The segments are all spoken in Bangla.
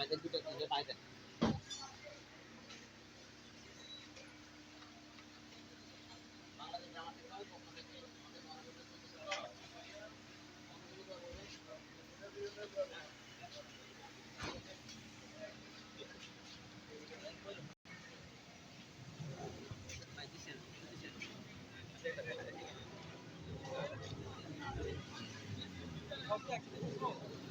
ভাইদের দুটো করে পাই দেন Thank you.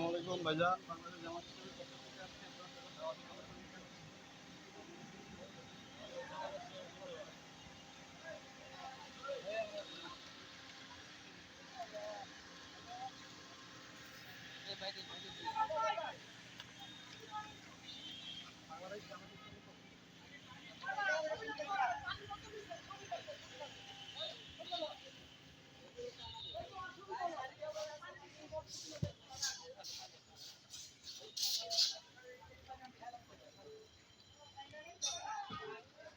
আসসালামু আলাইকুম ভাইজান বাংলাদেশ জামাত ইসলামীর পক্ষ থেকে আজকে আপনাদের দাওয়াত খাবার দিচ্ছেন। বাংলাদেশ জামাত ইসলামীর পক্ষ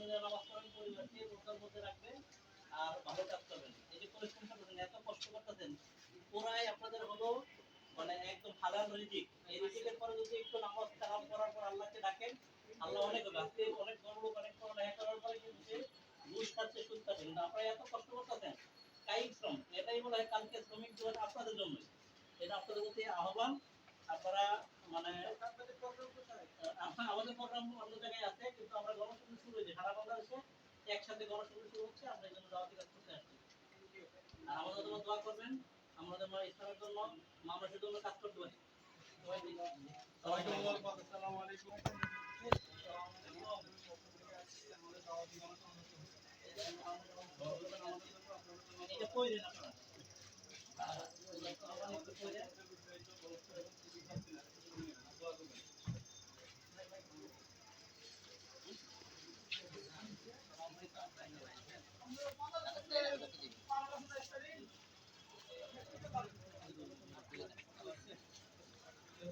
নিজেরা নামাজ পড়েন কালকে শ্রমিক দিবস আপনাদের জন্যই এটা আপনাদের প্রতি আহ্বান আপনারা মানে আমাদের প্রোগ্রাম অন্য জায়গায় আছে, কিন্তু আমরা গণসংযোগ শুরু হয়েছে। একসাথে গণসংযোগ শুরু হচ্ছে, আমরা এই জন্য দাওয়াতি কাজ করতে আসছি। আর আমাদের জন্য দোয়া করবেন আমরা যেন ইসলামের জন্য মানুষের জন্য কাজ করতে পারি। সবাইকে আসসালামু আলাইকুম আমাদের পক্ষ থেকে আজকে আমাদের দাওয়াতি গণসংযোগ হচ্ছে। আমাদের জন্য আপনাদের জন্য এটা কইরেন আপনারা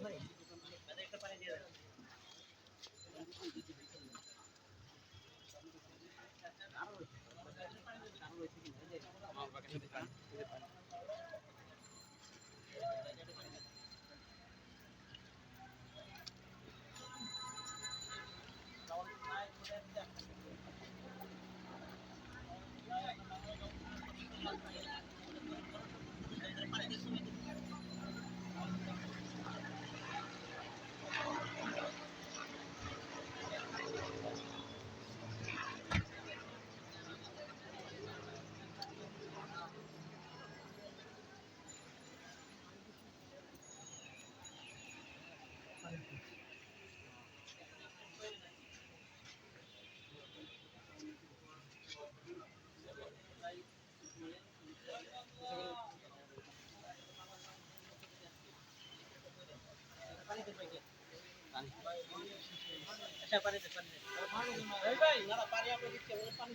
আর আপনারা একটু কইরেন। তাদের একটা পানি দিয়ে দেন। পানি দেন ভাইকে। আচ্ছা, পানি দেন, পানি দেন। এই ভাই, না, না, পানি আমরা দিচ্ছি, ওদের পানি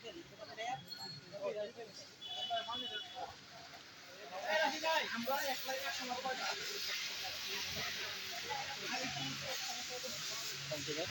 দেন। পানি দেন।